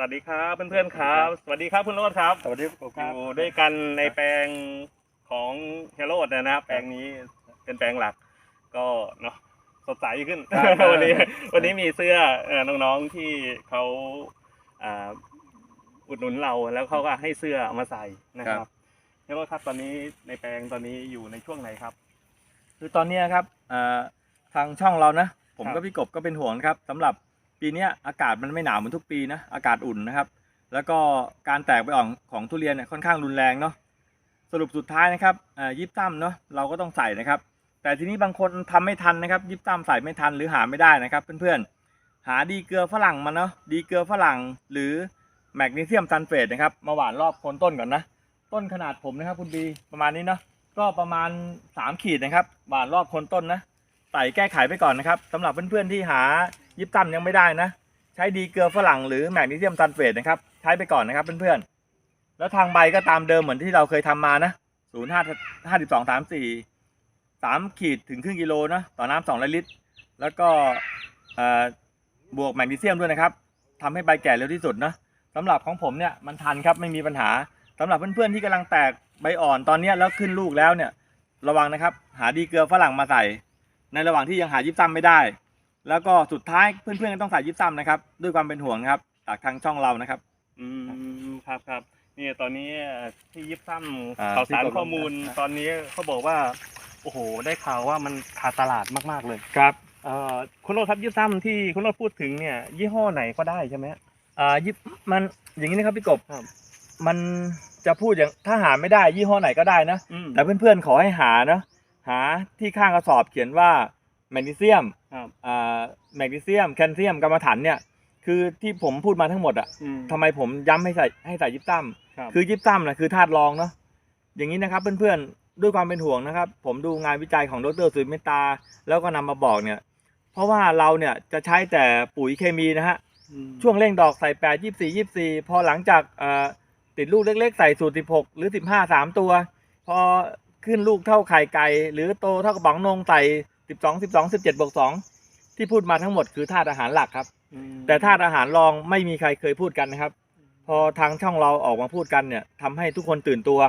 สวัสดีครับเพื่อนๆครับ สวัสดีครับคุณโรดครับสวัสดีครับอยู่ด้วยกันในแปลงของเฮโรดนะครับแปลงนี้เป็นแปลงหลัก ก็เนาะสดใสขึ้นครับวันนี้วันนี้มีเสื้อเอ่อน้องๆที่เขาอ่าอุดหนุนเราแล้วเขาก็ให้เสื้อเอามาใส่นะครับเฮโรดครับตอนนี้ในแปลงตอนนี้อยู่ในช่วงไหนครับ คือตอนเนี้ยครับเอ่อทางช่องเรานะ ผมครับกับพี่กบก็เป็นห่วงนะครับสำหรับ ปีนี้อากาศมันไม่หนาวเหมือนทุกปีนะอากาศอุ่นนะครับ แล้วก็การแตกใบอ่อนของทุเรียนเนี่ยค่อนข้างรุนแรงเนาะสรุปสุดท้ายนะครับยิบซ้ำเนาะเราก็ต้องใส่นะครับ แต่ทีนี้บางคนทำไม่ทันนะครับ ยิบซ้ำใส่ไม่ทันหรือหาไม่ได้นะครับ เพื่อนๆหาดีเกลือฝรั่งมาเนาะดีเกลือฝรั่งหรือแมกนีเซียมซัลเฟตนะครับมาหว่านรอบโคนต้นก่อนนะต้นขนาดผมนะครับคุณบีประมาณนี้เนาะก็ประมาณ 3 ขีดนะครับหว่านรอบโคนต้นนะใส่แก้ไขไปก่อนนะครับสำหรับเพื่อนๆที่หา ยิบตั้มยังไม่ได้นะ ใช้ดีเกลือฝรั่งหรือแมกนีเซียมซัลเฟตนะครับใช้ไปก่อนนะครับเพื่อนๆแล้วทางใบก็ตามเดิมเหมือนที่เราเคยทำมานะศูนย์ห้าห้าสิบสองสามสี่สามขีดถึงครึ่งกิโลนะต่อน้ำสองลิตร แล้วก็บวกแมกนีเซียมด้วยนะครับทำให้ใบแก่เร็วที่สุดนะสำหรับของผมเนี่ยมันทันครับไม่มีปัญหาสำหรับเพื่อนๆที่กำลังแตกใบอ่อนตอนนี้แล้วขึ้นลูกแล้วเนี่ย ระวังนะครับ หาดีเกลือฝรั่งมาใส่ ในระหว่างที่ยังหายิบซ้ำไม่ได้ แล้วก็สุดท้ายเพื่อนๆก็ต้องใส่ยิบซ้ำนะครับ ด้วยความเป็นห่วงนะครับ จากทางช่องเรานะครับ อืมครับครับนี่ตอนนี้ที่ยิบซ้อ่าำข่าวสารที่กรมข้อมูลครับตอนนี้เขาบอกว่า โอ้โห ได้ข่าวว่ามันขาดตลาดมากๆเลยครับเอ่อคุณโรดครับยิบซ้ำที่คุณโรดพูดถึงเนี่ย ยี่ห้อไหนก็ได้ใช่ไหม อ่ายิบมันอย่างนี้นะครับพี่กบครับ มันจะพูดอย่างถ้าหาไม่ได้ยี่ห้อไหนก็ได้นะ อืมแต่เพื่อนๆขอให้หานะหาที่ข้างกระสอบเขียนว่า แมกนีเซียมครับ อ่าแมกนีเซียมแคลเซียมกรรมฐานเนี่ย คือที่ผมพูดมาทั้งหมดอะอืมทำไมผมย้ำให้ใส่ให้ใส่ยิบซ้ำครับคือยิบซ้ำนะคือธาตุรองเนาะอย่างนี้นะครับเพื่อนๆด้วยความเป็นห่วงนะครับ ผมดูงานวิจัยของดรสุริเมตตา แล้วก็นำมาบอกเนี่ย เพราะว่าเราเนี่ยจะใช้แต่ปุ๋ยเคมีนะฮะ มช่วงเร่งดอกใส่แปดยี่สี่ยี่สี่พอหลังจากเอ่อติดลูกเล็กๆ ใส่สูตรสิบหกหรือสิบห้าสามตัว พอขึ้นลูกเท่าไข่ไก่หรือโตเท่ากระป๋องนงใส่ สิบสองสิบสองสิบเจ็ดบวกสองที่พูดมาทั้งหมดคือธาตุอาหารหลักครับอืมแต่ธาตุอาหารรองไม่มีใครเคยพูดกันนะครับ พอทางช่องเราออกมาพูดกันเนี่ยทำให้ทุกคนตื่นตัว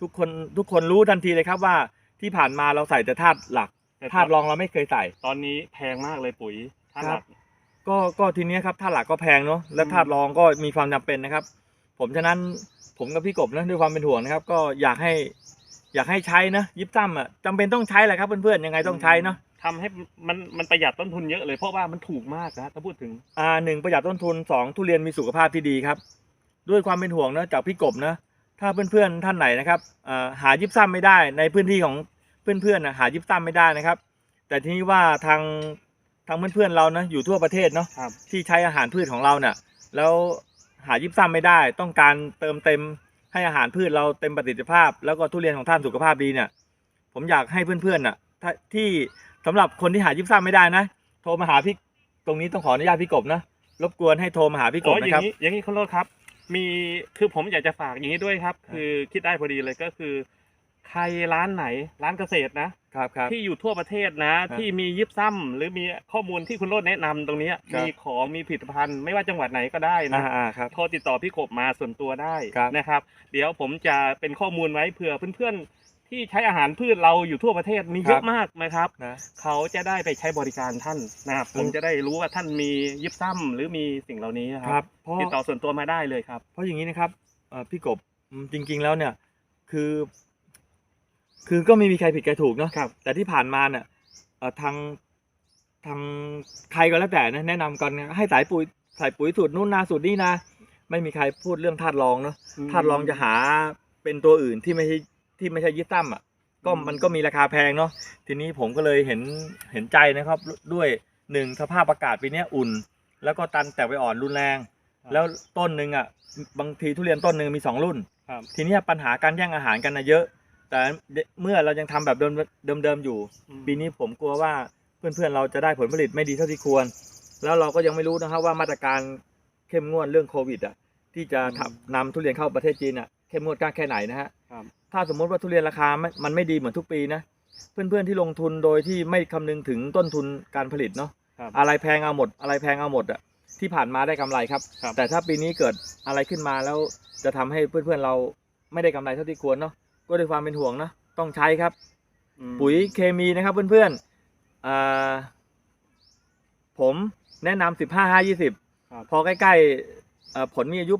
ทุกคนทุกคนรู้ทันทีเลยครับว่าที่ผ่านมาเราใส่แต่ธาตุหลักแต่ธาตุรองเราไม่เคยใส่ ตอนนี้แพงมากเลยปุ๋ยธาตุหลักก็ก็ทีเนี้ยครับธาตุหลักก็แพงเนาะและอืมธาตุรองก็มีความจำเป็นนะครับ ผมฉะนั้นผมกับพี่กบนะด้วยความเป็นห่วงนะครับ ก็อยากให้ อยากให้ใช้นะยิบซ้ำอะจำเป็นต้องใช้แหละครับเพื่อนๆยังไงต้องใช้เนาะ ทำให้มันมันประหยัดต้นทุนเยอะเลยเพราะว่ามันถูกมากนะถ้าพูดถึงอ่าหนึ่งประหยัดต้นทุนสองทุเรียนมีสุขภาพที่ดีครับ ด้วยความเป็นห่วงนะจากพี่กบนะ ถ้าเพื่อนๆท่านไหนนะครับอ่าหายิบซ้ำไม่ได้ในพื้นที่ของเพื่อนๆนะหายิบซ้ำไม่ได้นะครับ แต่ทีนี้ว่าทางทางเพื่อนๆเรานะอยู่ทั่วประเทศเนาะครับที่ใช้อาหารพืชของเราเนี่ยแล้วหายิบซ้ำไม่ได้ ต้องการเติมเต็มให้อาหารพืชเราเต็มประสิทธิภาพ แล้วก็ทุเรียนของท่านสุขภาพดีเนี่ย ผมอยากให้เพื่อนๆน่ะถ้าที่ สำหรับคนที่หายิบซ้ำไม่ได้นะ โทรมาหาพี่ตรงนี้ต้องขออนุญาตพี่กบนะรบกวนให้โทรมาหาพี่กโอ้บอนะย่าครับงนี้อย่างนี้คุณโรดครับ มีคือผมอยากจะฝากอย่างนี้ด้วยครับ คือคิดได้พอดีเลยก็คือ ใครร้านไหนร้านเกษตรนะครับครับที่อยู่ทั่วประเทศนะครับที่มียิบซ้ำหรือมีข้อมูลที่คุณโรดแนะนำตรงเนี้ยครับมีของมีผลิตภัณฑ์ไม่ว่าจังหวัดไหนก็ได้อ่านะอ่าครับโทรติดต่อพี่กบมาส่วนตัวได้ครับนะครับ เดี๋ยวผมจะเป็นข้อมูลไว้เผื่อเพื่อนๆ ที่ใช้อาหารพืชเราอยู่ทั่วประเทศมีเยอะมากนะครับนะเขาจะได้ไปใช้บริการท่านนะครับอืมผมจะได้รู้ว่าท่านมียิบซ้ำหรือมีสิ่งเหล่านี้นะคครัรับบเพราะติดต่อส่วนตัวมาได้เลยครับ เพราะอย่างนี้นะครับเอ่อพี่กบอืมจริง ๆ แล้วเนี่ยคือ คือก็ไม่มีใครผิดใครถูกเนาะครับแต่ที่ผ่านมาเนี่ยเอ่อทางทางใครก็แล้วแต่นะแนะนำกันให้ใส่ปุ๋ยใส่ปุ๋ยสูตรนู่นนาสูตรนี่นะ ไม่มีใครพูดเรื่องธาตุรองเนาะอืมธาตุรองจะหาเป็นตัวอื่นที่ไม่ใช่ ที่ไม่ใช่ยึดตั้มอะก็อืมมันก็มีราคาแพงเนาะทีนี้ผมก็เลยเห็นเห็นใจนะครับด้วยหนึ่งสภาพอากาศปีเนี้ยอุ่น แล้วก็ตันแตกไปอ่อนรุนแรง แล้วต้นหนึ่งอะบางทีทุเรียนต้นหนึ่งมีสองรุ่นครับทีเนี้ยปัญหาการแย่งอาหารกันนะเยอะ แต่เมื่อเรายังทำแบบเดิมเดิมๆอยู่ ปีนี้ผมกลัวว่าเพื่อนๆเราจะได้ผลผลิตไม่ดีเท่าที่ควร แล้วเราก็ยังไม่รู้นะครับว่ามาตรการเข้มงวดเรื่องโควิดอะที่จะทำนำทุเรียนเข้าประเทศจีนอะ เข้มงวดกล้าแค่ไหนนะฮะครับ ถ้าสมมติว่าทุเรียนราคาไม่มันไม่ดีเหมือนทุกปีนะ เพื่อนๆที่ลงทุนโดยที่ไม่คำนึงถึงต้นทุนการผลิตเนาะครับ อะไรแพงเอาหมด อะไรแพงเอาหมดอะที่ผ่านมาได้กำไรครับ ครับ แต่ถ้าปีนี้เกิดอะไรขึ้นมาแล้วจะทำให้เพื่อนๆเราไม่ได้กำไรเท่าที่ควรเนาะก็ด้วยความเป็นห่วงเนาะต้องใช้ครับ อืมปุ๋ยเคมีนะครับเพื่อนๆอ่าผมแนะนำสิบห้าห้ายี่สิบครับ พอใกล้ๆเอ่อผลมีอายุ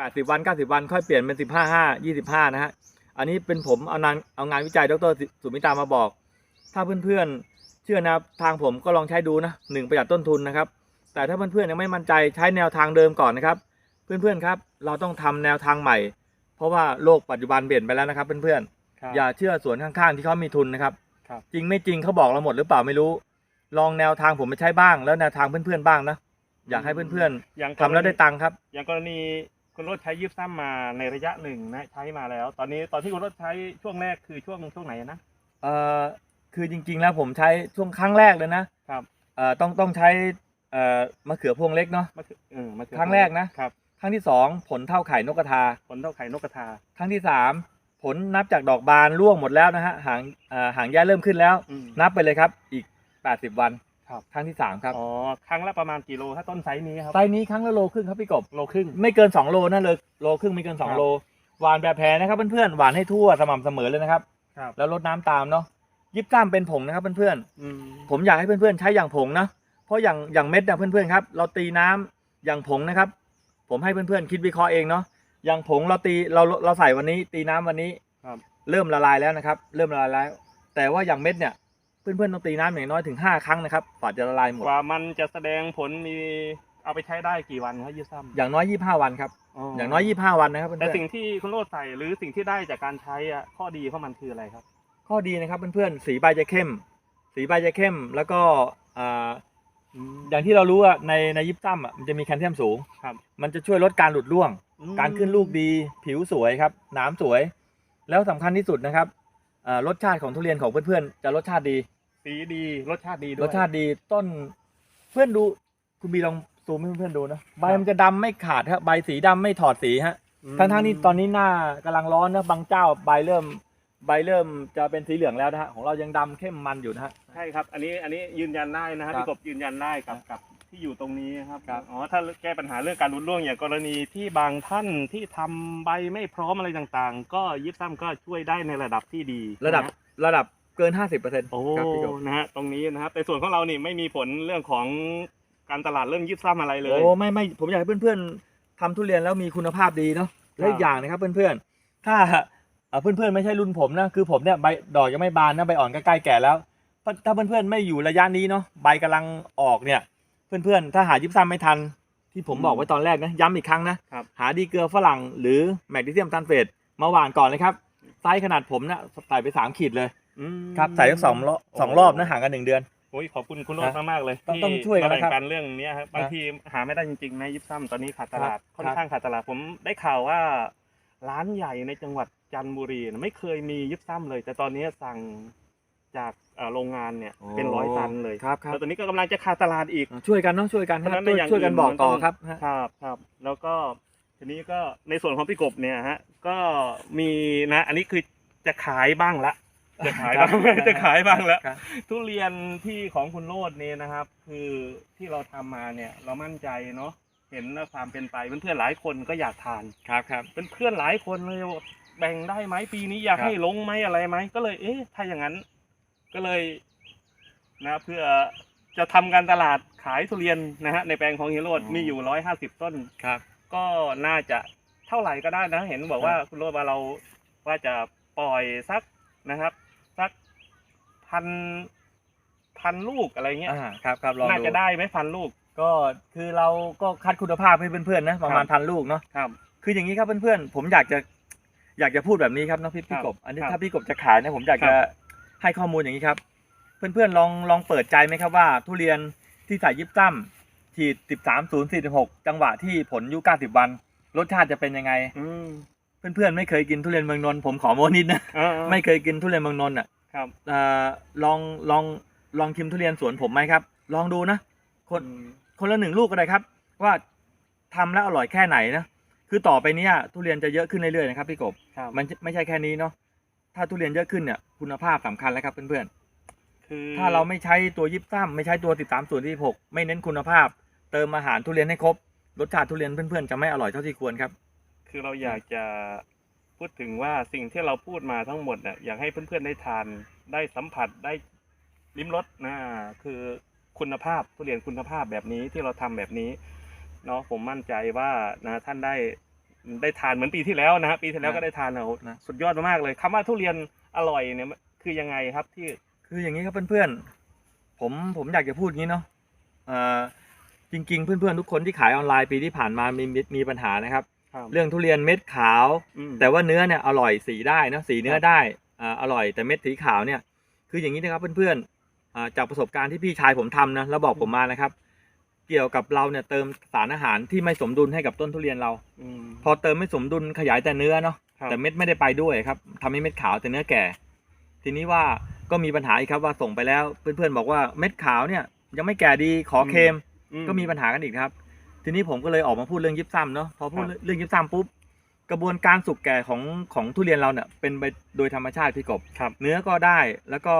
แปดสิบวันเก้าสิบวันค่อยเปลี่ยนเป็นสิบห้าห้ายี่สิบห้านะฮะ อันนี้เป็นผมเอางานเอางานวิจัยดรสุมิตามาบอก ถ้าเพื่อนๆเชื่อนะครับทางผมก็ลองใช้ดูนะหนึ่งประหยัดต้นทุนนะครับ แต่ถ้าเพื่อนๆยังไม่มั่นใจใช้แนวทางเดิมก่อนนะครับ เพื่อนๆครับ เราต้องทำแนวทางใหม่ เพราะว่าโลกปัจจุบันเปลี่ยนไปแล้วนะครับเพื่อนๆครับอย่าเชื่อสวนข้างๆที่เขามีทุนนะครับครับจริงไม่จริงเขาบอกเราหมดหรือเปล่าไม่รู้ ลองแนวทางผมไปใช้บ้าง แล้วแนวทางเพื่อนๆบ้างนะอยากให้เพื่อนอย่างๆทำแล้วได้ตังค์ครับ อย่างกรณี คุณรถใช้ยิบซ้ำมาในระยะหนึ่งนะใช้มาแล้ว ตอนนี้ตอนที่คุณรถใช้ช่วงแรกคือช่วงช่วงไหนนะเอ่อคือจริง ๆ แล้วผมใช้ช่วงครั้งแรกเลยนะครับเอ่อต้องต้องใช้เอ่อมะเขือพวงเล็กเนาะมะเขือเออมะเขือครั้งแรกนะครับ ครั้งที่สองผลเท่าไข่นกกระทา ผลเท่าไข่นกกระทา ครั้งที่สามผลนับจากดอกบานร่วงหมดแล้วนะฮะหางเอ่อหางแย่เริ่มขึ้นแล้ว อืมนับไปเลยครับอีก 80 วัน ครับครั้งที่สามครับอ๋อครั้งละประมาณกี่โลถ้าต้นไซส์นี้ครับไซส์นี้ครั้งละโลครึ่งครับพี่กบโลครึ่งไม่เกิน2โลนะเลยโลครึ่งไม่เกินครับ2โลหวานแบบแพรนะครับเพื่อนๆหวานให้ทั่วสม่ำเสมอเลยนะครับครับแล้วลดน้ำตามเนาะยิบซ้ำเป็นผงนะครับเพื่อนๆอืมผมอยากให้เพื่อนๆใช้อย่างผงนะเพราะอย่างอย่างเม็ดนะเพื่อนๆครับเราตีน้ำอย่างผงนะครับ ผมให้เพื่อนๆคิดวิเคราะห์เองเนาะอย่างผงเราตีเราเราใส่วันนี้ตีน้ำวันนี้ครับเริ่มละลายแล้วนะครับ เริ่มละลายแล้ว แต่ว่าอย่างเม็ดเนี่ย เพื่อนๆต้องตีน้ำอย่างน้อยถึงห้าครั้งนะครับกว่าจะละลายหมด กว่ามันจะแสดงผลมีเอาไปใช้ได้กี่วันครับยิบซ้ำอย่างน้อยยี่ห้าวันครับอย่างน้อยยี่ห้าวันนะครับเพื่แต่อนสิ่งที่คุณโรดใส่หรือสิ่งที่ได้จากการใช้อะข้อดีของมันคืออะไรครับๆข้อดีนะครับเพื่อนๆสีใบจะเข้ม สีใบจะเข้มแล้วก็อ่าอย่างที่เรารู้ว่าในในยิปซัมอะมันจะมีแคลเซียมสูงครับ มันจะช่วยลดการหลุดร่วงอืมการขึ้นลูกดี ผิวสวยครับหนามสวย แล้วสำคัญที่สุดนะครับ อ่ารสชาติของทุเรียนของเพื่อนๆจะรสชาติดี สีดีรสชาติดีด้วยรสชาติดีต้น เพื่อนดูคุณบีลองซูมให้เพื่อนๆดูนะใบครับ มันจะดำไม่ขาดฮะใบสีดำไม่ถอดสีฮะ อืมทั้งๆที่ตอนนี้หน้ากำลังร้อนนะบางเจ้าใบเริ่ม ใบเริ่มจะเป็นสีเหลืองแล้วนะฮะของเรายังดำเข้มมันอยู่นะฮะ ใช่ครับ อันนี้อันนี้ยืนยันได้นะครับครับพี่กบยืนยันได้กับกับ ที่อยู่ตรงนี้ครับครับอ๋อถ้าแก้ปัญหาเรื่องการรุนร่วงอย่างกรณีที่บางท่านที่ทำใบไม่พร้อมอะไรต่างๆ ก็ยิบซ้ำก็ช่วยได้ในระดับที่ดีระดับนฮระดับเกิน 50%โอ้ครับพี่กบนะฮะตรงนี้นะครับแต่ส่วนของเรานี่ไม่มีผลเรื่องของการตลาดเรื่องยิบซ้ำอะไรเลย โอ้ไม่ไม่ผมอยากให้เพื่อนๆทำทุเรียนแล้วมีคุณภาพดีเนาะและอีครักบอย่างนะครับเพื่อนๆถ้าเอ่อเพื่อนๆไม่ใช่รุ่นผมนะคือผมเนี่ยใบดอกยังไม่บานนะใบอ่อนก็ใกล้แก่แล้วถ้าถ้าเพื่อนๆไม่อยู่ระยะนี้เนาะใบกำลังออกเนี่ย เพื่อนๆ ถ้าหายิบซ้ำไม่ทัน ที่ผมบอกไว้ตอนแรกนะย้ำอีกครั้งนะ ครับ หาดีเกลือฝรั่งหรือแมกนีเซียมซัลเฟตมาหว่านก่อนเลยครับไซส์ขนาดผมนะใส่ไปสามขีดเลยอืมครับใส่ทั้งสองรอบสองรอบนะห่างกันหนึ่งเดือน โอ้ยขอบคุณคุณโรจน์มากๆเลยต้องที่ต้องช่วยกันมาแบ่งนะครับปันเรื่องเนี้ยครับบางทีหาไม่ได้จริงๆนะยิบซ้ำตอนนี้ขาดตลาดครับ ค่อนข้างขาดตลาดผมได้ข่าวว่า ร้านใหญ่ในจังหวัดจันทบุรีนะไม่เคยมียิบซ้ำเลย แต่ตอนนี้สั่ง จากเอ่อโรงงานเนี่ยเป็นร้อยตันเลยครับครับ แล้วตอนนี้ก็กำลังจะขาดตลาดอีก ช่วยกันเนาะช่วยกันเพราะฉะนั้นช่วยอย่างช่วยกันอื่นบอกมันต่อต้อง ครับฮะ ครับครับแล้วก็ทีนี้ก็ในส่วนของพี่กบเนี่ยฮะก็มีนะ อันนี้คือจะขายบ้างละ จะขายบ้างครับ จะขายบ้างแล้ว ครับ ทุเรียนที่ของคุณโรดเนี่ยนะครับ คือที่เราทำมาเนี่ยเรามั่นใจเนาะเห็นความเป็นไปเพื่อนๆหลายคนก็อยากทานครับครับเป็นเพื่อนหลายคนเลยว่าแบ่งได้ไหมปีนี้อยากครับ ให้ลงไหมอะไรไหมก็เลยเอ๊ะถ้าอย่างนั้น ก็เลยนะเพื่อจะทำการตลาดขายทุเรียนนะฮะในแปลงของเฮโรดมีอยู่ร้อยห้าสิบต้นครับ ก็น่าจะเท่าไหร่ก็ได้นะ เห็นบอกว่าคุณโรดว่าเราว่าจะปล่อยสักนะครับ สักพันพันลูกอะไรเงี้ยอ่าครับครับลองน่าดูจะได้ไหมพันลูก ก็คือเราก็คัดคุณภาพให้เพื่อนๆนะประมาณครับพันลูกเนาะครับ คืออย่างนี้ครับเพื่อนๆผมอยากจะอยากจะพูดแบบนี้ครับน้องพี่คพี่รับกบ อันนี้ครับถ้าพี่กบจะขายนะผมอยากครัจะบ ให้ข้อมูลอย่างนี้ครับ เพื่อนๆลองลองเปิดใจไหมครับว่า ทุเรียนที่ใส่ยิบซ้ำฉีดสิบสามศูนย์สี่สิบหกจังหวะที่ผลอายุเก้าสิบวัน รสชาติจะเป็นยังไงอืมเพื่อนๆไม่เคยกินทุเรียนเมืองนนท์ผมขอโมนิดนะอ่าไม่เคยกินทุเรียนเมืองนนท์อะครับเอ่อลองลองลองชิมทุเรียนสวนผมไหมครับ ลองดูนะ คนอืมคนละหนึ่งลูกก็ได้ครับ ว่าทำแล้วอร่อยแค่ไหนนะคือต่อไปเนี้ยทุเรียนจะเยอะขึ้นเรื่อยๆนะครับพี่กบครับมันไม่ใช่แค่นี้เนาะ ถ้าทุเรียนเยอะขึ้นเนี่ยคุณภาพสำคัญแล้วครับเพื่อนคือๆ ถ้าเราไม่ใช้ตัวยิบซ้ำไม่ใช้ตัว13ส่วนที่6ไม่เน้นคุณภาพ เติมอาหารทุเรียนให้ครบรสชาติทุเรียนเพื่อนๆจะไม่อร่อยเท่าที่ควรครับคือเราอยากจะพูดถึงว่าสิ่งที่เราพูดมาทั้งหมดน่ะอยากให้เพื่อนๆได้ทานได้สัมผัสได้ลิ้มรสนะคือคุณภาพทุเรียนคุณภาพแบบนี้ที่เราทำแบบนี้เนาะผมมั่นใจว่านะท่านได้ ได้ทานเหมือนปีที่แล้วนะฮะปีที่แล้วนะก็ได้ทานเอานะสุดยอดมากๆเลยคำว่าทุเรียนอร่อยเนี่ยคือยังไงครับที่คืออย่างนี้ครับเพื่อนๆผมผมอยากจะพูดอย่างนี้เนาะเอ่อจริง ๆ เพื่อนๆทุกคนที่ขายออนไลน์ปีที่ผ่านมามีมีมีปัญหานะครับ เรื่องทุเรียนเม็ดขาวมแต่ว่าเนื้อเนี่ยอร่อยสีได้นะสีเนื้อครับได้อ่าอร่อยแต่เม็ดสีขาวเนี่ย คืออย่างนี้นะครับเพื่อนๆอ่าจากประสบการณ์ที่พี่ชายผมทำนะแล้วบอกผมมานะครับ เกี่ยวกับเราเนี่ยเติมสารอาหารที่ไม่สมดุลให้กับต้นทุเรียนเรา อืม พอเติมไม่สมดุลขยายแต่เนื้อเนาะครับ แต่เม็ดไม่ได้ไปด้วยครับทำให้เม็ดขาวแต่เนื้อแก่ ทีนี้ว่าก็มีปัญหาอีกครับว่าส่งไปแล้วเพื่อนๆบอกว่าเม็ดขาวเนี่ยยังไม่แก่ดีขอเค็ม อื ก็มีปัญหากันอีกนะครับ ทีนี้ผมก็เลยออกมาพูดเรื่องยิบซ้ำเนาะพอพูดครับ เรื่องยิบซ้ำปุ๊บกระบวนการสุกแก่ของของทุเรียนเราเนี่ยเป็นไปโดยธรรมชาติพี่กบครับ เนื้อก็ได้แล้วก็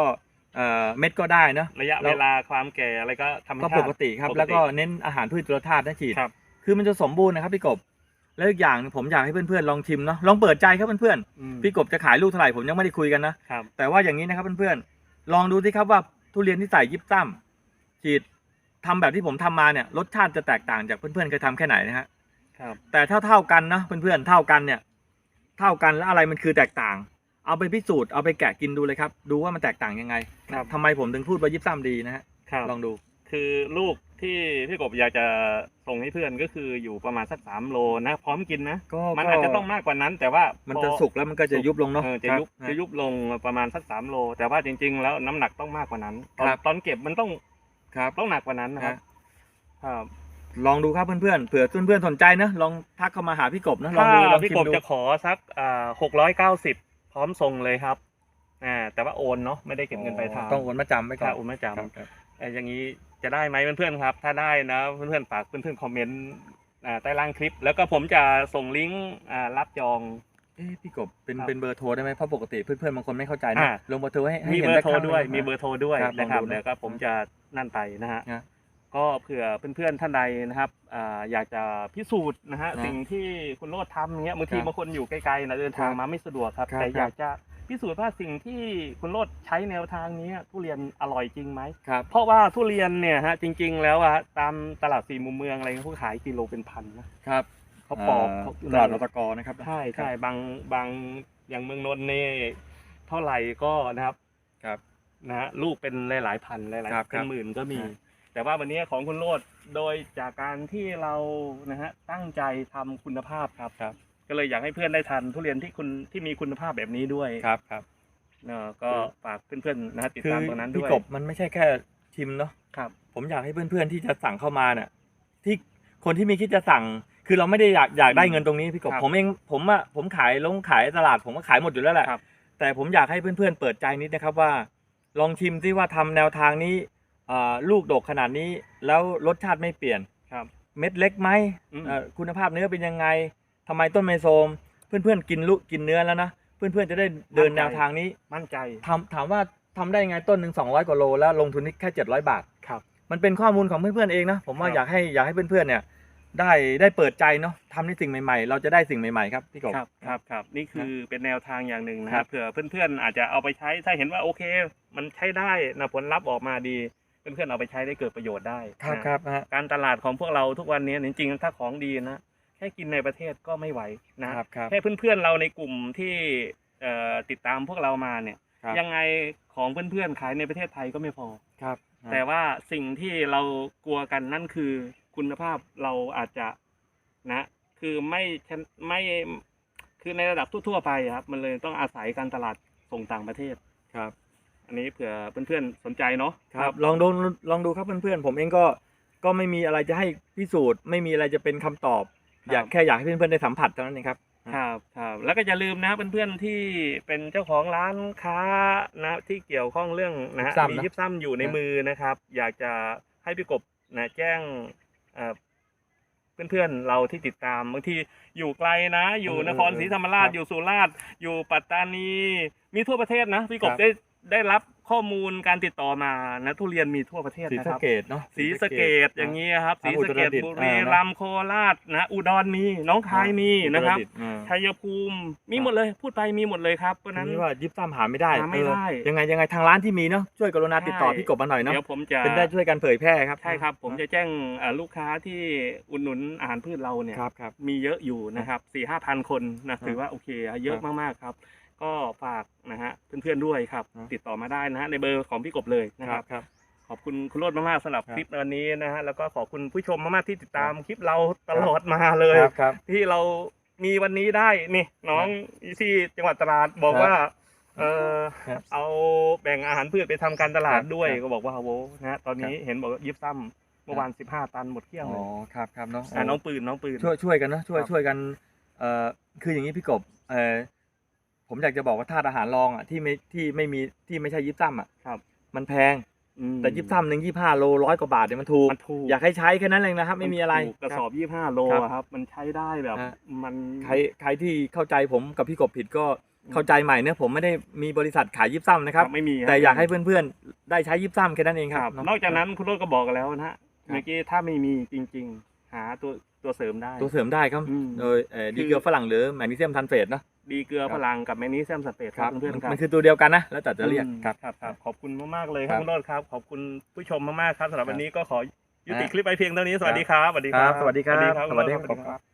เอ่อเม็ดก็ได้เนาะระยะแล้เววลาความแก่อะไรก็ธรรมก็ชาติปกติครับ ปกติ แล้วก็เน้นอาหารพืชจุลธาตุนะฉีด ครับคือมันจะสมบูรณ์นะครับพี่กบ แล้วอีกอย่างผมอยากให้เพื่อนๆลองชิมเนาะ ลองเปิดใจครับเพื่อนอืมๆ พี่กบจะขายลูกเท่าไหร่ผมยังไม่ได้คุยกันนะ ครับ แต่ว่าอย่างนี้นะครับเพื่อนๆ ลองดูสิครับว่าทุเรียนที่ใส่ยิบซ้ำฉีดทำแบบที่ผมทำมาเนี่ยรสชาติจะแตกต่างจากเพื่อนๆเคยทำแค่ไหนนะฮะครับ แต่เท่าเท่าๆกันนะเพื่อนๆเท่ากันเนี่ย เท่ากันแล้วอะไรมันคือแตกต่าง เอาไปพิสูจน์เอาไปแกะกินดูเลยครับ ดูว่ามันแตกต่างยังไงครับ ทำไมผมถึงพูดว่ายิบซ้ำดีนะฮะครับลองดูคือลูกที่พี่กบอยากจะส่งให้เพื่อนก็คืออยู่ประมาณสักสามโลนะพร้อมกินนะ ก็มันก็อาจจะต้องมากกว่านั้น แต่ว่ามันพอจะสุกแล้วมันก็จะยุบลงเนาะเออจะยุบครับจะยุบลงประมาณสักสามโล แต่ว่าจริง ๆ แล้วน้ำหนักต้องมากกว่านั้นตอนครับตอนเก็บมันต้องครับต้องหนักกว่านั้นนะครับฮะครับลองดูครับเพื่อนๆ เผื่อเพื่อนๆสนใจนะ ลองทักเข้ามาหาพี่กบนะ ลองถ้าดูลองพี่ชิกมบดูจะขอสักอ่าหกร้อยเก้าสิบ พร้อมส่งเลยครับอ่าแต่ว่าโอนเนาะไม่ได้เก็บเงินปลายทางต้องโอนมาจำไว้ก่อถ้านโอนไม่จำครับครับ เอ่ออย่างนี้จะได้ไหมเพื่อนๆครับ ถ้าได้นะเพื่อนๆฝากเพื่อนๆคอมเมนต์อ่าใต้ล่างคลิป แล้วก็ผมจะส่งลิงก์อ่ารับจอง เอ๊ะพี่กบเป็นครับเป็นเบอร์โทรได้ไหมเพราะปกติเพื่อนๆบางคนไม่เข้าใจนะอ่า ลงเบอร์โทรให้ให้มีห็เบนอสักร์โทรคงหนึ่งด้วยนะมีเบอร์โทรด้วยครับนะครับลองดูนะแล้วก็ผมจะนั่นไปนะฮะ นะ ก็เผื่อเพื่อนๆท่านใดนะครับอ่าอยากจะพิสูจน์นะฮะนะสิ่งที่คุณโรดทำอย่างเงี้ยบางทีครับบางคนอยู่ไกลๆนะเดินทางครับมาไม่สะดวกครับ ครับแต่ครับ อยากจะพิสูจน์ว่าสิ่งที่คุณโรดใช้แนวทางนี้ทุเรียนอร่อยจริงไหม ครับ เพราะว่าทุเรียนเนี่ยฮะจริง ๆ แล้วอะตามตลาดสี่มุมเมืองอะไรเงี้ยเขาขายกิโลเป็นพันนะครับเขาปอกเขาตลาดอตกนะครับ ใช่ใช่บางบางอย่างเมืองนนท์นี่เท่าไหร่ก็นะครับครับนะฮะลูกเป็นหลายๆพันหลายครับๆเป็นหมื่นก็มีครับ แต่ว่าวันนี้ของคุณโรดโดยจากการที่เรานะฮะตั้งใจทำคุณภาพครับครับ ก็เลยอยากให้เพื่อนได้ทานทุเรียนที่คุณที่มีคุณภาพแบบนี้ด้วยครับครับเนอะก็ฝากเพื่อนๆนะฮะติดคือตามตรงนั้นด้พี่วยกบมันไม่ใช่แค่ชิมเนาะครับ ผมอยากให้เพื่อนๆที่จะสั่งเข้ามาเนี่ยที่คนที่มีคิดจะสั่ง คือเราไม่ได้อยากอยากได้เงินตรงนี้พี่กบครับผมเองผมอะผมขายลงขายตลาดผมก็ขายหมดอยู่แล้วแหละครับแต่ผมอยากให้เพื่อนๆเปิดใจนิดนะครับว่า ลองชิมซิว่าทำแนวทางนี้อ่า ลูกดกขนาดนี้แล้วรสชาติไม่เปลี่ยนครับ เม็ดเล็กไหมอืมเอ่อคุณภาพเนื้อเป็นยังไงทำไมต้นไมโซม เพื่อนๆกินลูกกินเนื้อแล้วนะเพื่อนๆจะได้เดินมั่นใจแนวทางนี้มั่นใจถามถามว่าทำได้ยังไงต้นหนึ่งสองร้อยกว่าโลแล้วลงทุนนี่แค่เจ็ดร้อยบาทครับมันเป็นข้อมูลของเพื่อนๆเองนะผมว่าครับอยากให้อยากให้เพื่อนๆเนี่ยได้ได้เปิดใจเนาะทำในสิ่งใหม่ๆ เราจะได้สิ่งใหม่ๆครับพี่กบครับครับครับนี่คือเป็นแนวทางอย่างหนึ่งนะครัฮะบเผื่อเพื่อนๆอาจจะเอาไปใช้ถ้าเห็นว่าโอเค มันใช้ได้นะผลลัพธ์ออกมาดี เพื่อนๆเอาไปใช้ได้เกิดประโยชน์ได้ครับนะครับฮะการตลาดของพวกเราทุกวันนี้จริงๆถ้าของดีนะแค่กินในประเทศก็ไม่ไหวนะครับครับ แค่เพื่อนๆเราในกลุ่มที่เอ่อติดตามพวกเรามาเนี่ย ครับ ยังไงของเพื่อนๆขายในประเทศไทยก็ไม่พอ ครับแต่ว่าสิ่งที่เรากลัวกันนั่นคือคุณภาพเราอาจจะนะ คือไม่ชนไม่คือในระดับทั่วๆไปครับ มันเลยต้องอาศัยการตลาดส่งต่างประเทศครับ อันนี้เผื่อเพื่อนๆสนใจเนาะครับลองดูลองดูครับเพื่อนๆ ผมเองก็ก็ไม่มีอะไรจะให้พิสูจน์ ไม่มีอะไรจะเป็นคำตอบ อยากแค่อยากให้เพื่อนๆได้สัมผัสเท่านั้นเองครับครับครับแล้วก็อย่าลืมนะเพื่อนๆที่เป็นเจ้าของร้านค้านะที่เกี่ยวข้องเรื่องนะฮะยิบซ้ำมีนะยิบซ้ำอยู่ในนะมือนะครับ อยากจะให้พี่กบนะแจ้งเอ่อเพื่อนๆเราที่ติดตามบางทีอยู่ไกลนะ อยู่นครศรีธรรมราชอยู่สุราษฎร์อยู่ปัตตานี มีทั่วประเทศนะพี่กบได้ ได้รับข้อมูลการติดต่อมานะทุเรียนมีทั่วประเทศศรีนะคสะรับเกดเนาะศรีสะเกดอย่างนี้ครับศทารีงอุสะตเกรดดิตถ์บุอ่ารีนะรัมย์โคราชนะ อุดรมีหน้องคายมีนะครับอุตดิตถ์อ่าชัยภูมิมีหมดเลยพูดไปมีหมดเลยครับเพราะฉะทีนั้นนี้ว่ายิบซ้ำหาไม่ได้หาไม่ได้เออยังไงยังไงทางร้านที่มีเนาะช่วยกรุณาติดต่อใช่ พี่กบมาหน่อยเนาะเดี๋ยวผมจะเป็นได้ช่วยกันเผยแพร่ครับใช่ครับ ผมจะแจ้งเอ่อลูกค้าที่อุดหนุนอาหารพืชเราเนี่ย ครับครับ มีเยอะอยู่นะครับสี่ห้าพันคนนะถือว่าโอเคเยอะครับมากๆครับ ก็ฝากนะฮะเพื่อนๆด้วยครับ ครับ ติดต่อมาได้นะฮะในเบอร์ของพี่กบเลยนะครับ ครับ ขอบคุณคุณโรดมากๆสำหรับครับคลิปวันนี้นะฮะแล้วก็ขอบคุณผู้ชมมากๆที่ติดตามคลิปเราตลอดมาเลย ครับครับ ที่เรามีวันนี้ได้นี่น้องที่จังหวัดตราดบอกครับว่าเออครับเอาแบ่งอาหารพืชไปทำการตลาดครับด้วยครับก็บอกว่าโว้นะฮะตอนนี้เห็นบอกว่ายิบซ้ำเมื่อวานสิบห้าตันหมดเกลี้ยงอ๋เลอยครับครับเนาะ อะน้องปืนน้องปืน ช่วยช่วยกันเนาะช่วยครับช่วยกันเอ่อคืออย่างนี้พี่กบเอ่อ ผมอยากจะบอกว่าธาตุอาหารรองอะที่ไม่ที่ไม่มีที่ไม่ใช่ยิบซ้ำอะครับ มันแพงอืมแต่ยิบซ้ำหนึ่งยี่ห้าโลร้อยกว่าบาทเนี่ยมันถูก มันถูกอยากให้ใช้แค่นั้นเองนะครับ ไม่มีอะไรถูกกระคสบอบยี่ห้าโลครับอะครับ มันใช้ได้แบบฮะ มันใครใครที่เข้าใจผมกับพี่กบผิดก็เข้าใจใหม่เนะผมไม่ได้มีบริษัทขายยิบซ้ำนะครับ ไม่มีแต่อยากให้เพื่อนๆ ได้ใช้ยิบซ้ำแค่นั้นเองคครัรับบ นอกจากนั้นคุณโรจน์ก็บอกกันแล้วนะฮะครับเมื่อกี้ถ้าไม่มีจริง ๆ หาตัวตัวเสริมได้ ตัวเสริมได้ครับอืม โดยเอ่อคือดีเกลือฝรั่งหรือแมกนีเซียมทันเฟสเนาะดีเกลือครับพลังกับแมกนีเซียมสเตทครับเพื่อนๆครับ มันคือตัวเดียวกันนะแล้วแต่จะเรียกอืมครับ ครับครับขอบคุณมากๆเลยคครัรับบคุณโรจน์ครับ ขอบคุณผู้ชมมากๆครับสำหรับครับวันนี้ก็ขอยุตินะคลิปไปเพียงเท่านี้ สวัสดีครับ สวัสดีคครัรับบสวัสดีครับ สวัสดีครับสวัสดีครับคุณโรจน์